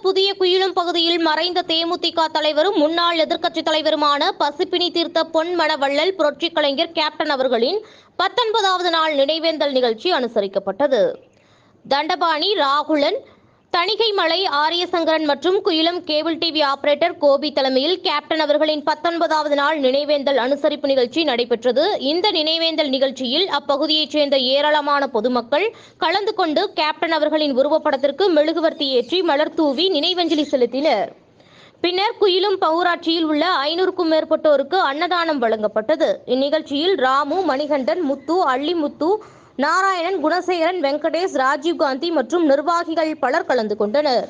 புதிய குயிலும் பகுதியில் மறைந்த தேமுதிக தலைவரும் முன்னாள் எதிர்க்கட்சித் தலைவருமான பசுப்பினி தீர்த்த பொன்மனவள்ளல் புரட்சி கலைஞர் கேப்டன் அவர்களின் பத்தொன்பதாவது நாள் நினைவேந்தல் நிகழ்ச்சி அனுசரிக்கப்பட்டது. தண்டபாணி ராகுலன் தணிகை மலை ஆரியசங்கரன் மற்றும் Kuyilam cable TV operator Gopi தலைமையில் கேப்டன் அவர்களின் பத்தொன்பதாவது நாள் நினைவேந்தல் அனுசரிப்பு நிகழ்ச்சி நடைபெற்றது. இந்த நினைவேந்தல் நிகழ்ச்சியில் அப்பகுதியைச் சேர்ந்த ஏராளமான பொதுமக்கள் கலந்து கொண்டு கேப்டன் அவர்களின் உருவப்படத்திற்கு மெழுகுவர்த்தி ஏற்றி மலர் தூவி நினைவஞ்சலி செலுத்தினர். பின்னர் குயிலும் பௌராட்சியில் உள்ள ஐநூறுக்கும் மேற்பட்டோருக்கு அன்னதானம் வழங்கப்பட்டது. இந்நிகழ்ச்சியில் ராமு மணிகண்டன் முத்து அள்ளிமுத்து நாராயணன் குணசேகரன் வெங்கடேஷ் ராஜீவ்காந்தி மற்றும் நிர்வாகிகள் பலர் கலந்து கொண்டனர்.